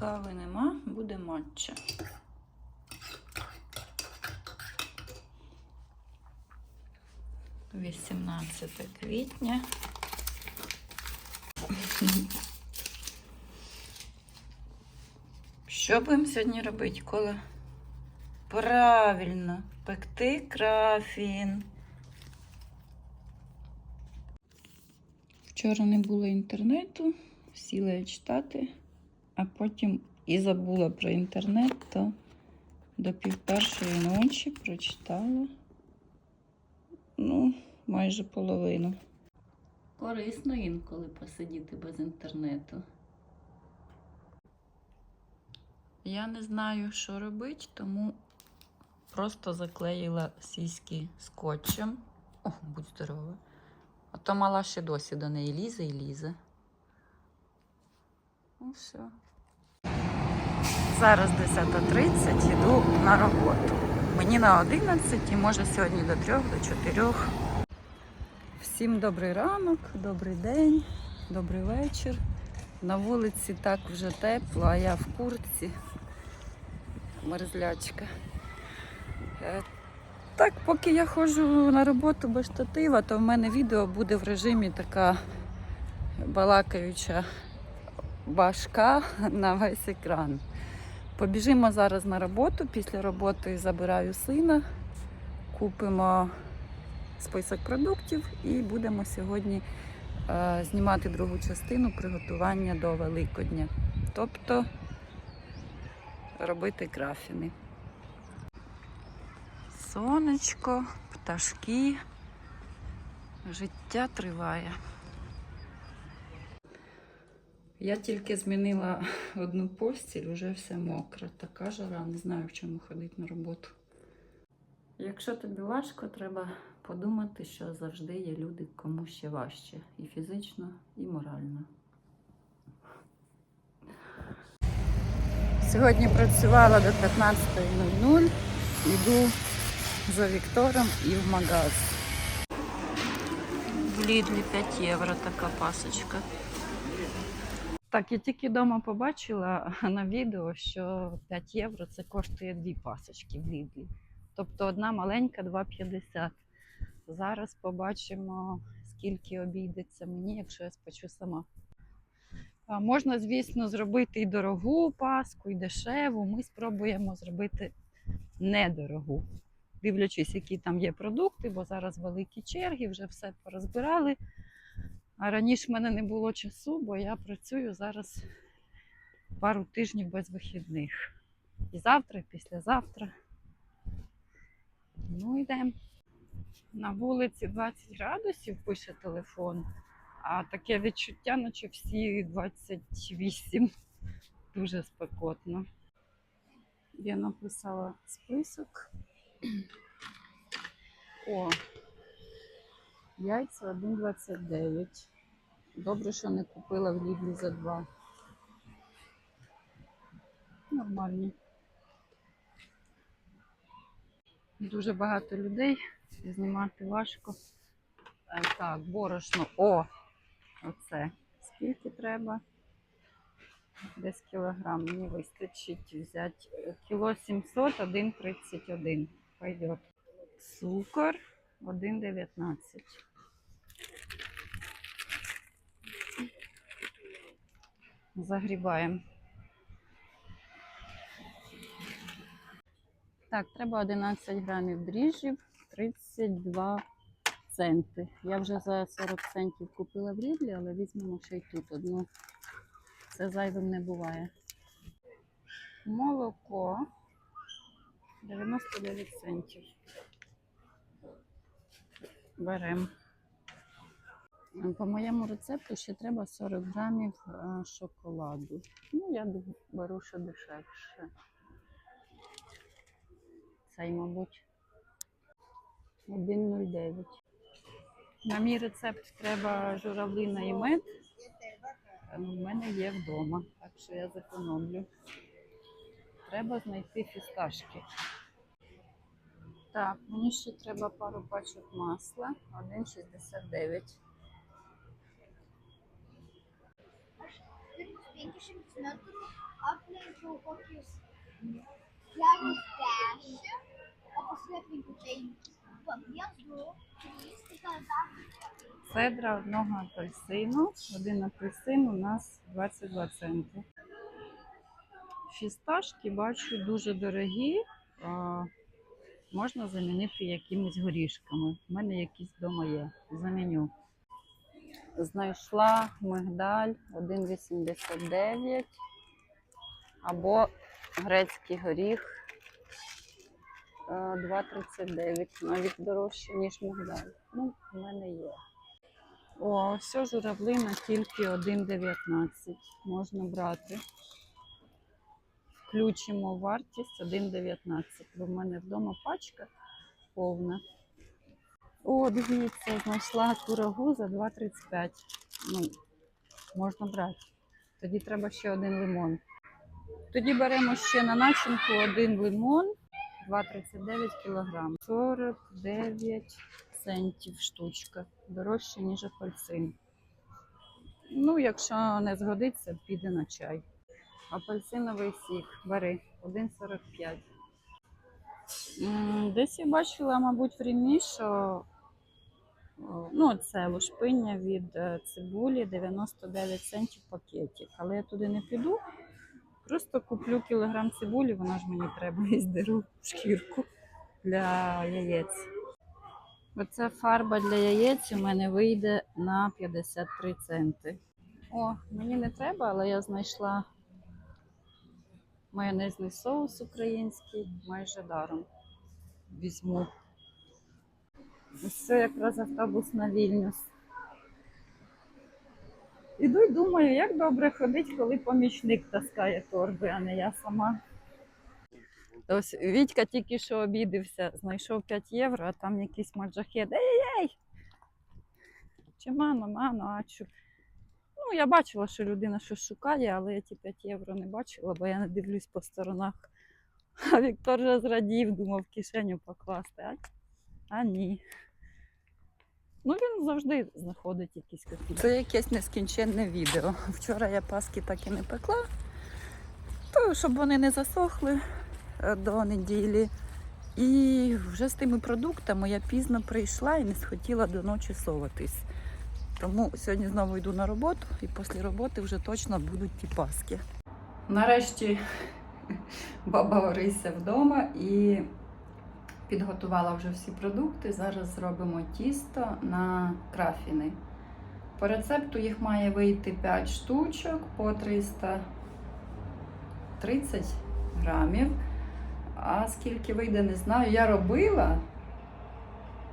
Кави нема, буде матча. Вісімнадцяте квітня. Що будемо сьогодні робити, Кола? Правильно, пекти крафін. Вчора не було інтернету, сіла я читати, а потім і забула про інтернет, то до пів першої ночі прочитала. Ну, майже половину. Корисно інколи посидіти без інтернету. Я не знаю, що робити, тому просто заклеїла сіськи скотчем. О, будь здорова. А то мала ще досі до неї лізе і лізе. Ну все. Зараз 10.30 йду на роботу. Мені на 11 і може сьогодні до 3, до 4. Всім добрий ранок, добрий день, добрий вечір. На вулиці так вже тепло, а я в куртці. Мерзлячка. Е, Так, поки я ходжу на роботу без штатива, то в мене відео буде в режимі така балакаюча башка на весь екран. Побіжимо зараз на роботу. Після роботи забираю сина, купимо список продуктів і будемо сьогодні е, знімати другу частину приготування до Великодня. Тобто робити крафіни. Сонечко, пташки. Життя триває. Я тільки змінила одну постіль, вже все мокре. Така жара, не знаю, в чому ходити на роботу. Якщо тобі важко, треба подумати, що завжди є люди, кому ще важче. І фізично, і морально. Сьогодні працювала до 15.00. Йду за Віктором і в магаз. В Лідлі 5 євро така пасочка. Так, я тільки вдома побачила на відео, що 5 євро це коштує дві пасочки в Лідлі. Тобто одна маленька 2,50. Зараз побачимо, скільки обійдеться мені, якщо я спечу сама. А можна, звісно, зробити і дорогу паску, і дешеву. Ми спробуємо зробити недорогу. Дивлячись, які там є продукти, бо зараз великі черги, вже все порозбирали. А раніше в мене не було часу, бо я працюю зараз пару тижнів без вихідних. І завтра, і післязавтра. Ну, йдемо. На вулиці 20 градусів пише телефон, а таке відчуття, наче всі 28. Дуже спекотно. Я написала список. О, яйця 1,29. Добре, що не купила в Лідлі за 2. Нормальні. Дуже багато людей. Знімати важко. Е, Так, борошно. О! Оце. Скільки треба? Десь кілограм. Мені вистачить взяти кіло 700, 1,31. Пойдет. Цукор 1,19. Загрібаємо. Так, треба 11 грамів дріжджів, 32 центи. Я вже за 40 центів купила в Рідлі, але візьмемо ще й тут одну. Це зайвим не буває. Молоко 99 центів. Беремо. По моєму рецепту ще треба 40 грамів е, шоколаду. Ну, я беру що дешевше. Цей, мабуть, 1,09. На мій рецепт треба журавлина і мед. Е, ну, В мене є вдома, так що я зекономлю. Треба знайти фісташки. Так, мені ще треба пару пачок масла. 1,69. Центру апленку поки Прямо дальше, а после приключений по гнезду, туристика за Цедра одного апельсину. Один апельсин у нас 22 центи. Фісташки бачу дуже дорогі. А, можна замінити якимись горішками. У мене якісь вдома є. Заміню. Знайшла мигдаль 1,89 або грецький горіх е, 2,39. Навіть дорожче, ніж мигдаль. Ну, в мене є. О, все журавлина тільки 1,19 можна брати. Включимо вартість 1,19, бо в мене вдома пачка повна. О, дивіться, знайшла курагу за 2,35. Ну, можна брати. Тоді треба ще один лимон. Тоді беремо ще на начинку один лимон 2,39 кг. 49 центів штучка. Дорожче, ніж апельсин. Ну, якщо не згодиться, піде на чай. Апельсиновий сік. Бери 1,45. Десь я бачила, мабуть, в Рімі, що ну, це лушпиння від е, цибулі 99 центів пакетик. Але я туди не піду. Просто куплю кілограм цибулі, вона ж мені треба і здеру шкірку для яєць. Оця фарба для яєць у мене вийде на 53 центи. О, мені не треба, але я знайшла майонезний соус український майже даром. Візьму. Це якраз автобус на Вільнюс. Іду й думаю, як добре ходить, коли помічник таскає торби, а не я сама. Ось Вітька тільки що обідився, знайшов 5 євро, а там якийсь маджахет. Ей-ей! Чи мано, мано, ачу. Ну, я бачила, що людина щось шукає, але я ті 5 євро не бачила, бо я не дивлюсь по сторонах. А Віктор вже зрадів, думав кишеню покласти. А, а ні. Ну, він завжди знаходить якісь копійки. Це якесь нескінченне відео. Вчора я паски так і не пекла, то щоб вони не засохли е, до неділі. І вже з тими продуктами я пізно прийшла і не схотіла до ночі соватись. Тому сьогодні знову йду на роботу і після роботи вже точно будуть ті паски. Нарешті баба Орися вдома і підготувала вже всі продукти. Зараз зробимо тісто на крафіни. По рецепту їх має вийти 5 штучок по 330 грамів. А скільки вийде, не знаю. Я робила,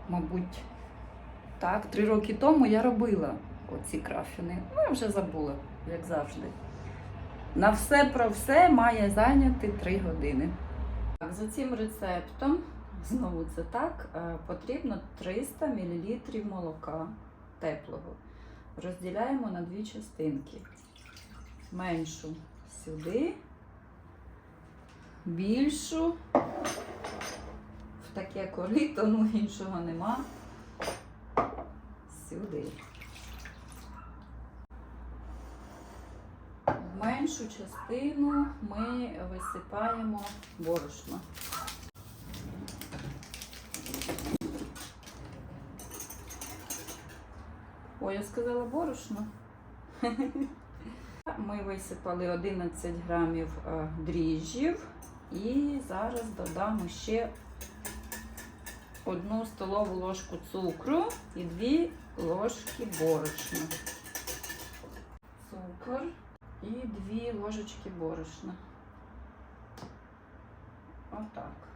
мабуть, так, три роки тому я робила оці крафіни. Ну, я вже забула, як завжди. На все про все має зайняти 3 години. Так, за цим рецептом, знову це так, е, потрібно 300 мл молока теплого. Розділяємо на дві частинки. Меншу сюди, більшу в таке корито, ну іншого нема. Сюди. В меншу частину ми висипаємо борошно. Ой, я сказала борошно. Ми висипали 11 грамів е, дріжджів і зараз додамо ще одну столову ложку цукру і дві ложки борошна. Цукор і дві ложечки борошна. Отак.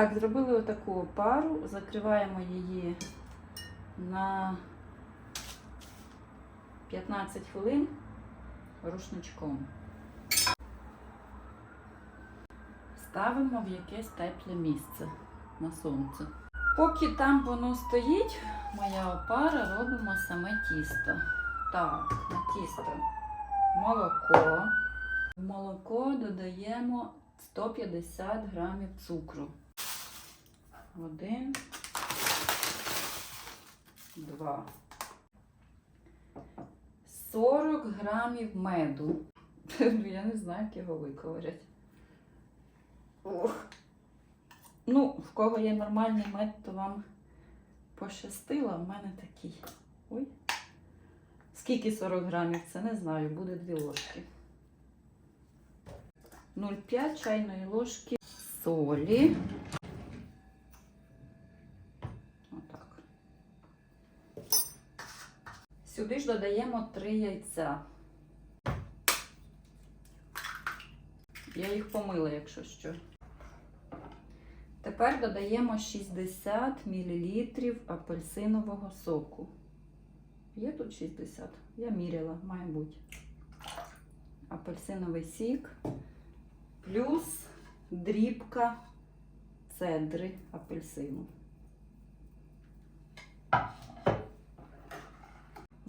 Так, зробили отаку опару, закриваємо її на 15 хвилин рушничком. Ставимо в якесь тепле місце на сонце. Поки там воно стоїть, моя опара, робимо саме тісто. Так, на тісто молоко. В молоко додаємо 150 грамів цукру. Один, два. 40 грамів меду. Я не знаю, як його виковирять. Ох. Ну, в кого є нормальний мед, то вам пощастило, в мене такий. Ой. Скільки 40 грамів? Це не знаю, буде дві ложки. 0,5 чайної ложки солі. Отак. Сюди ж додаємо 3 яйця. Я їх помила, якщо що. Тепер додаємо 60 мл апельсинового соку. Є тут 60? Я міряла, має. Апельсиновий сік. Плюс дрібка цедри апельсину.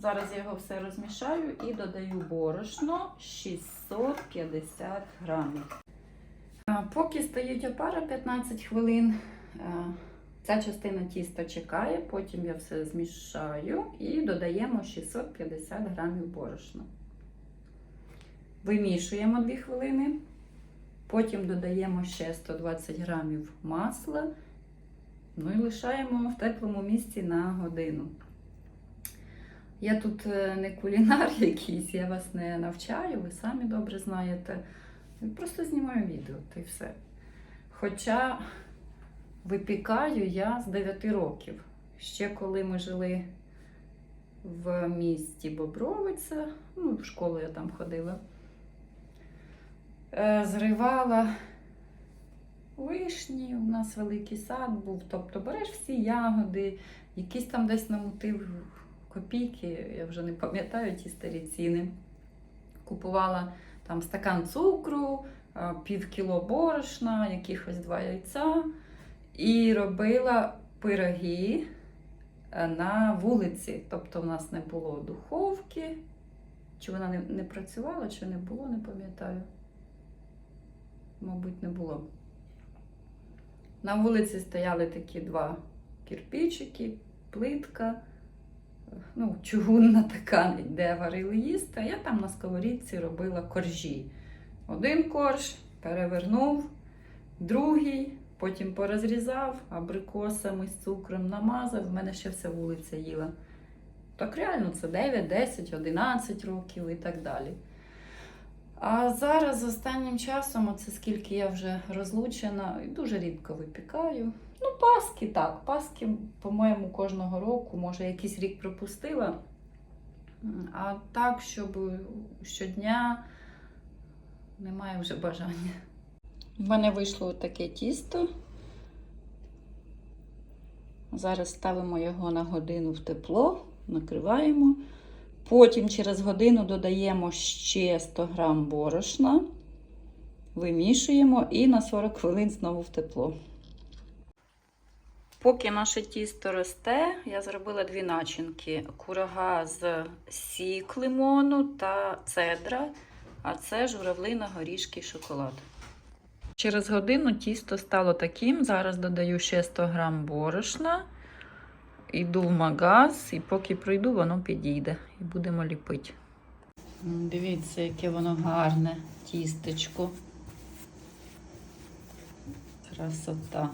Зараз я його все розмішаю і додаю борошно 650 грамів. Поки стоїть опара 15 хвилин, ця частина тіста чекає, потім я все змішаю і додаємо 650 грамів борошна. Вимішуємо 2 хвилини, потім додаємо ще 120 грамів масла, ну і лишаємо в теплому місці на годину. Я тут е, не кулінар якийсь, я вас не навчаю, ви самі добре знаєте. Просто знімаю відео, та й все. Хоча випікаю я з 9 років. Ще коли ми жили в місті Бобровиця, ну, в школу я там ходила, е, зривала вишні, у нас великий сад був. Тобто береш всі ягоди, якісь там десь намутив копійки, я вже не пам'ятаю ті старі ціни. Купувала там стакан цукру, а, пів кіло борошна, якихось два яйця. І робила пироги е, на вулиці. Тобто в нас не було духовки. Чи вона не, не працювала, чи не було, не пам'ятаю. Мабуть, не було. На вулиці стояли такі два кирпичики, плитка, ну, чугунна така, де варили їсти. А я там на сковорідці робила коржі. Один корж перевернув, другий, потім порозрізав, абрикосами з цукром намазав. В мене ще вся вулиця їла. Так реально це 9, 10, 11 років і так далі. А зараз останнім часом, оце скільки я вже розлучена, дуже рідко випікаю. Ну, паски так. Паски, по-моєму, кожного року, може, якийсь рік пропустила. А так, щоб щодня немає вже бажання. В мене вийшло таке тісто. Зараз ставимо його на годину в тепло, накриваємо. Потім через годину додаємо ще 100 грам борошна, вимішуємо і на 40 хвилин знову в тепло. Поки наше тісто росте, я зробила дві начинки: курага з сік лимону та цедра, а це журавлина, горішки і шоколад. Через годину тісто стало таким. Зараз додаю ще 100 грам борошна. Йду в магаз, і поки пройду, воно підійде. І будемо ліпити. Дивіться, яке воно гарне тістечко. Красота.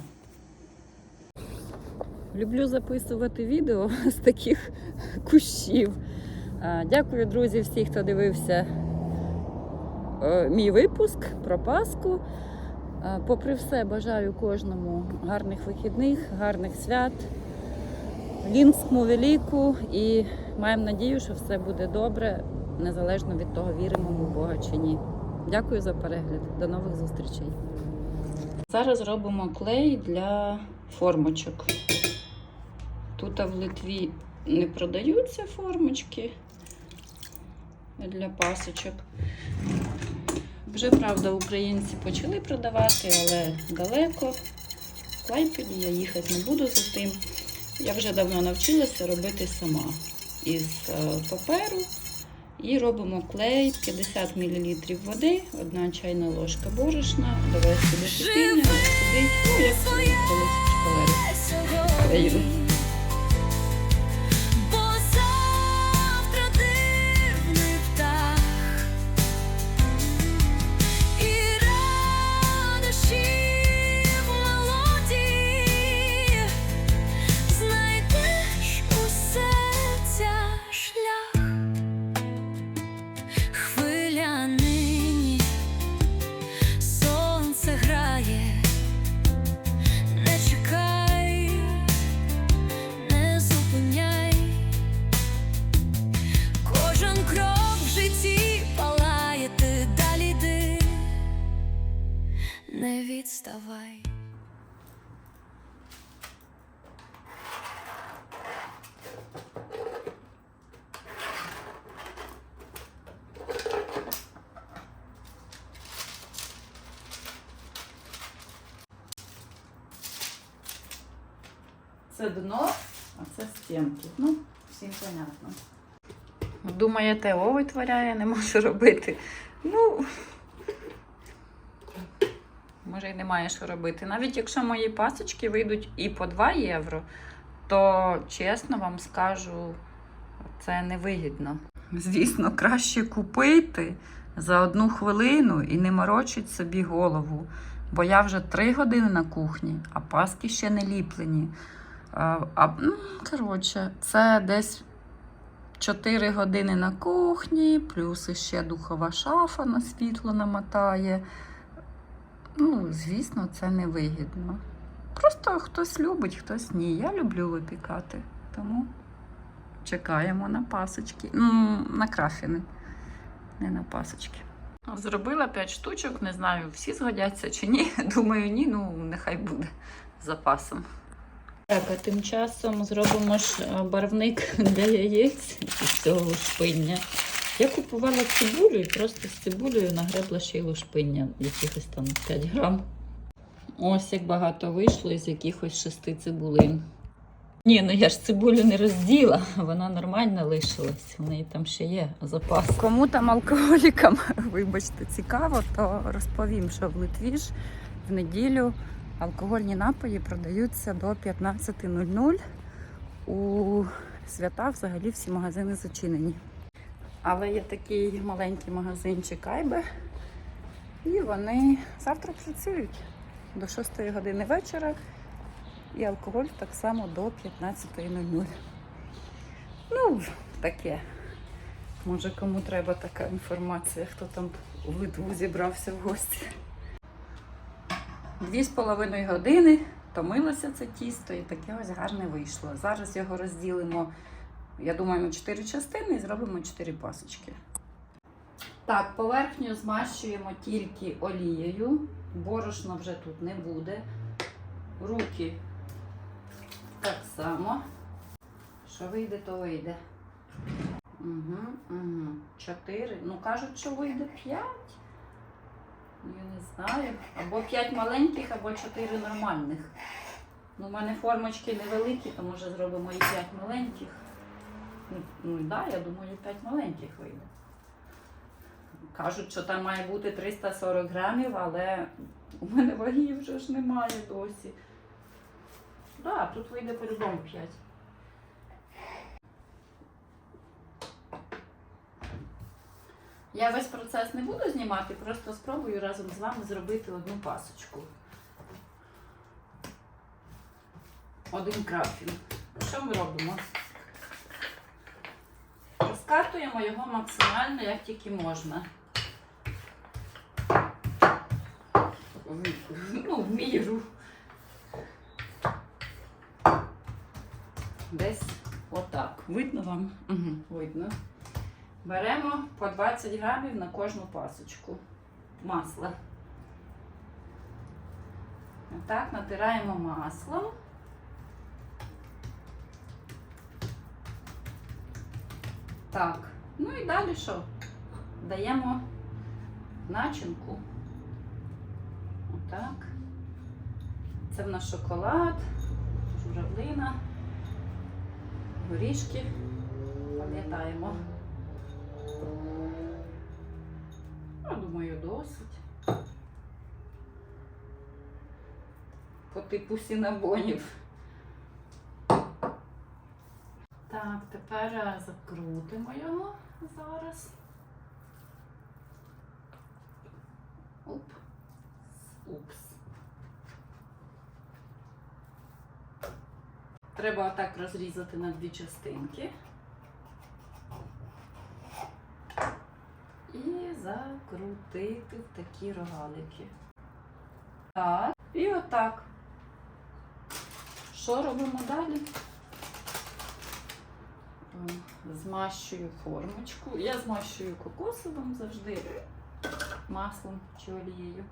Люблю записувати відео з таких кущів. Дякую, друзі, всі, хто дивився е, мій випуск про Пасху. Попри все, бажаю кожному гарних вихідних, гарних свят. Лінському велику і маємо надію, що все буде добре, незалежно від того, віримо ми в Бога чи ні. Дякую за перегляд. До нових зустрічей. Зараз робимо клей для формочок. Тут в Литві не продаються формочки для пасочок. Вже, правда, українці почали продавати, але далеко. В Клайпеді я їхати не буду за тим. Я вже давно навчилася робити сама із е, паперу. І робимо клей 50 мл води, одна чайна ложка борошна, довести до кипіння, Hej. Це дно, а це стінки. Ну, всім понятно. Думаєте, о, витворяє, не можу робити. Ну, може, і немає що робити. Навіть якщо мої пасочки вийдуть і по 2 євро, то чесно вам скажу, це невигідно. Звісно, краще купити за одну хвилину і не морочить собі голову. Бо я вже 3 години на кухні, а паски ще не ліплені. А, ну, коротше, це десь 4 години на кухні, плюс ще духова шафа на світло намотає. Ну, звісно, це не вигідно. Просто хтось любить, хтось ні. Я люблю випікати. Тому чекаємо на пасочки. Ну, на крафіни, не на пасочки. Зробила 5 штучок, не знаю, всі згодяться чи ні. Думаю, ні, ну нехай буде з запасом. Так, а тим часом зробимо ж е, барвник для яєць із цього лушпиння. Я купувала цибулю і просто з цибулею нагребла ще й лушпиння, якихось там 5 грам. Ось як багато вийшло із якихось шести цибулин. Ні, ну я ж цибулю не розділа, вона нормально лишилась. У неї там ще є запас. Кому там алкоголікам, вибачте, цікаво, то розповім, що в Литві ж в неділю алкогольні напої продаються до 15.00. У свята взагалі всі магазини зачинені. Але є такий маленький магазинчик Айбе, і вони завтра працюють до 6 години вечора. І алкоголь так само до 15.00. Ну, таке. Може, кому треба така інформація, хто там в Литву зібрався в гості. Дві з половиною години томилося це тісто і таке ось гарне вийшло. Зараз його розділимо, я думаю, на 4 частини і зробимо 4 пасочки. Так, поверхню змащуємо тільки олією. Борошна вже тут не буде. Руки так само. Що вийде, то вийде. Угу, угу. Чотири. Ну, кажуть, що вийде п'ять. Ну, Я не знаю. Або п'ять маленьких, або чотири нормальних. Ну, у мене формочки невеликі, то може зробимо і п'ять маленьких. Ну, ну да, я думаю, п'ять маленьких вийде. Кажуть, що там має бути 340 грамів, але у мене ваги вже ж немає досі. Так, да, тут вийде по-любому 5. Я весь процес не буду знімати, просто спробую разом з вами зробити одну пасочку. Один крафін. Що ми робимо? Розкатуємо його максимально, як тільки можна. Ну, в міру. Десь отак. Видно вам? Угу, видно. Беремо по 20 грамів на кожну пасочку масла. Так, натираємо маслом. Так, ну і далі що? Даємо начинку. Отак. Це в нас шоколад, журавлина, горішки. Пам'ятаємо. Я думаю, досить. По типу сінабонів. Так, тепер е, закрутимо його зараз. Оп. Упс. Треба отак розрізати на дві частинки. І закрутити в такі рогалики. Так, і отак. Що робимо далі? Змащую формочку. Я змащую кокосовим завжди маслом чи олією.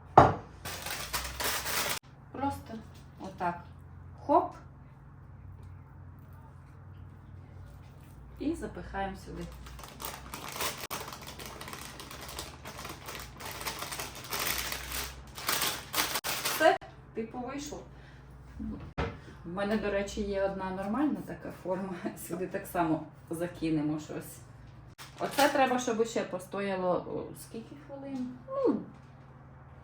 Просто отак. Хоп. І запихаємо сюди. Все, типу вийшло. У мене, до речі, є одна нормальна така форма. Сюди так само закинемо щось. Оце треба, щоб ще постояло о, скільки хвилин? Ну,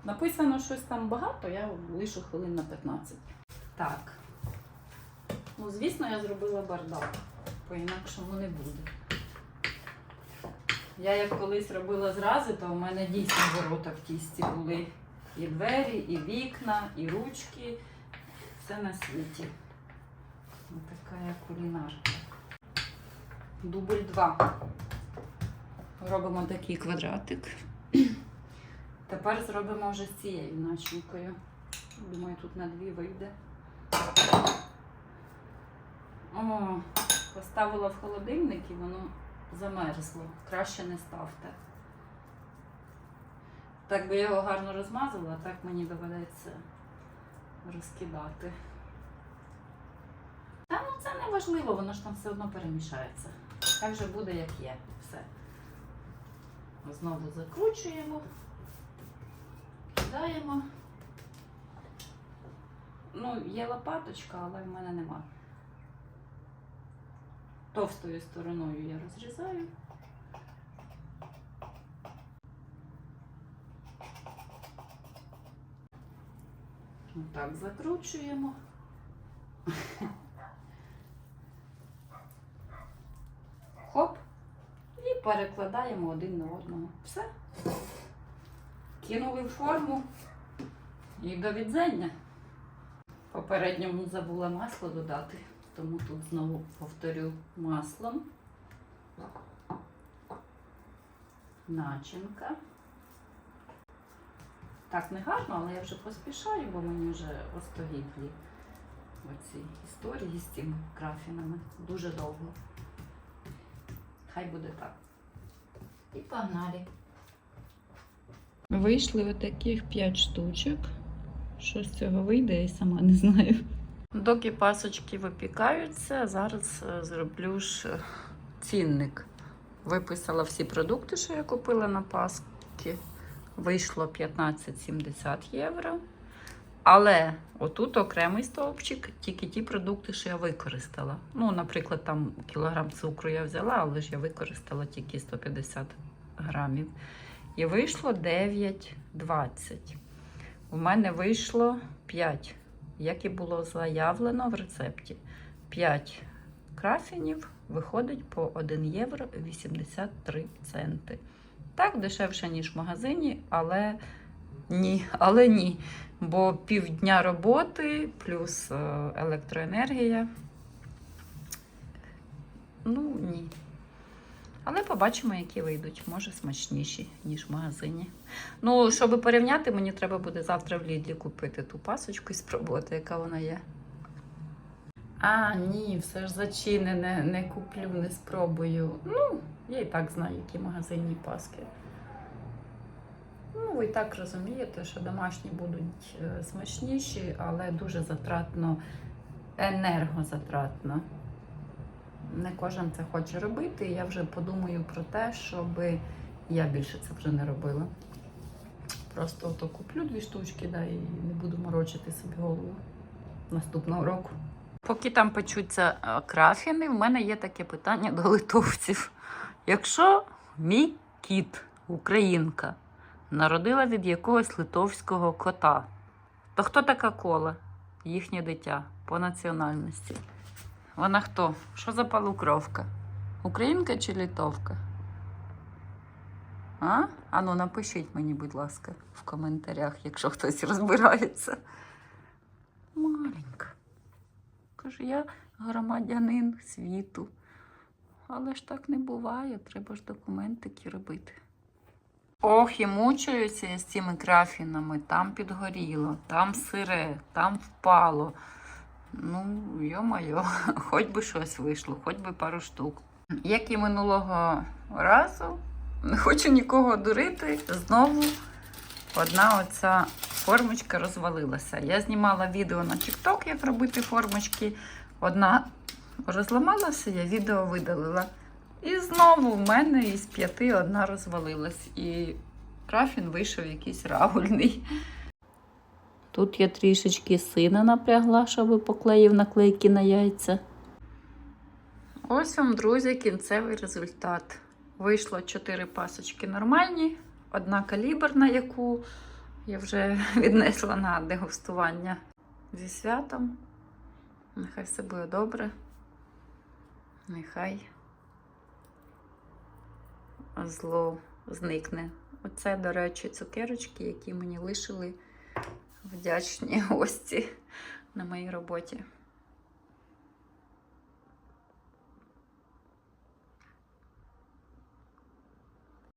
написано щось там багато, я лишу хвилин на 15. Так. Ну, звісно, я зробила бардак. По-інакшому не буде. Я як колись робила зрази, то в мене дійсно ворота в тісті були. І двері, і вікна, і ручки. Все на світі. Ось така я кулінарка. Дубль 2. Робимо такий квадратик. Тепер зробимо вже з цією начинкою. Думаю, тут на дві вийде. О, поставила в холодильник і воно замерзло. Краще не ставте. Так би його гарно розмазала, а так мені доведеться розкидати. Та ну це не важливо, воно ж там все одно перемішається. Хай вже буде як є. Все. Знову закручуємо, кидаємо. Ну, є лопаточка, але в мене нема. Товстою стороною я розрізаю. Так, закручуємо. Хоп. І перекладаємо один на одного. Все. Кинули в форму і до відзення. Попередньому забула масло додати, тому тут знову повторю маслом. Начинка. Так, не гарно, але я вже поспішаю, бо мені вже остогідлі оці історії з цими крафінами. Дуже довго. Хай буде так. І погнали. Вийшли отаких 5 штучок. Що з цього вийде, я сама не знаю. Доки пасочки випікаються, зараз е, зроблю ж е, цінник. Виписала всі продукти, що я купила на Пасхи. Вийшло 15,70 євро. Але отут окремий стовпчик, тільки ті продукти, що я використала. Ну, наприклад, там кілограм цукру я взяла, але ж я використала тільки 150 грамів. І вийшло 9,20. У мене вийшло 5, як і було заявлено в рецепті. 5 крафінів виходить по 1 євро 83 центи. Так, дешевше, ніж в магазині, але ні, але ні. Бо півдня роботи плюс е, електроенергія. Ну, ні. Але побачимо, які вийдуть. Може, смачніші, ніж в магазині. Ну, щоб порівняти, мені треба буде завтра в Лідлі купити ту пасочку і спробувати, яка вона є. А, ні, все ж зачинене, не куплю, не спробую. Ну, я і так знаю, які магазинні паски. Ну, ви і так розумієте, що домашні будуть е, смачніші, але дуже затратно, енергозатратно. Не кожен це хоче робити. і Я вже подумаю про те, щоб я більше це вже не робила. Просто ото куплю дві штучки, да, і не буду морочити собі голову наступного року. Поки там печуться е, крафіни, в мене є таке питання до литовців. Якщо мій кіт, українка, народила від якогось литовського кота, то хто така кола? Їхнє дитя по національності? Вона хто? Що за полукровка? Українка чи литовка? А? Ану, напишіть мені, будь ласка, в коментарях, якщо хтось розбирається. Маленька. Каже, я громадянин світу. Але ж так не буває, треба ж документики робити. Ох, і мучаюся з цими крафінами. Там підгоріло, там сире, там впало. Ну, йо-моє, хоч би щось вийшло, хоч би пару штук. Як і минулого разу, не хочу нікого дурити, знову одна оця формочка розвалилася. Я знімала відео на TikTok, як робити формочки. Одна розламалася, я відео видалила. І знову в мене із п'яти одна розвалилась. І крафін вийшов якийсь рагульний. Тут я трішечки сина напрягла, щоб поклеїв наклейки на яйця. Ось вам, друзі, кінцевий результат. Вийшло 4 пасочки нормальні, одна каліберна, яку я вже віднесла на дегустування зі святом. Нехай все буде добре. Нехай зло зникне. Оце, до речі, цукерочки, які мені лишили вдячні гості на моїй роботі.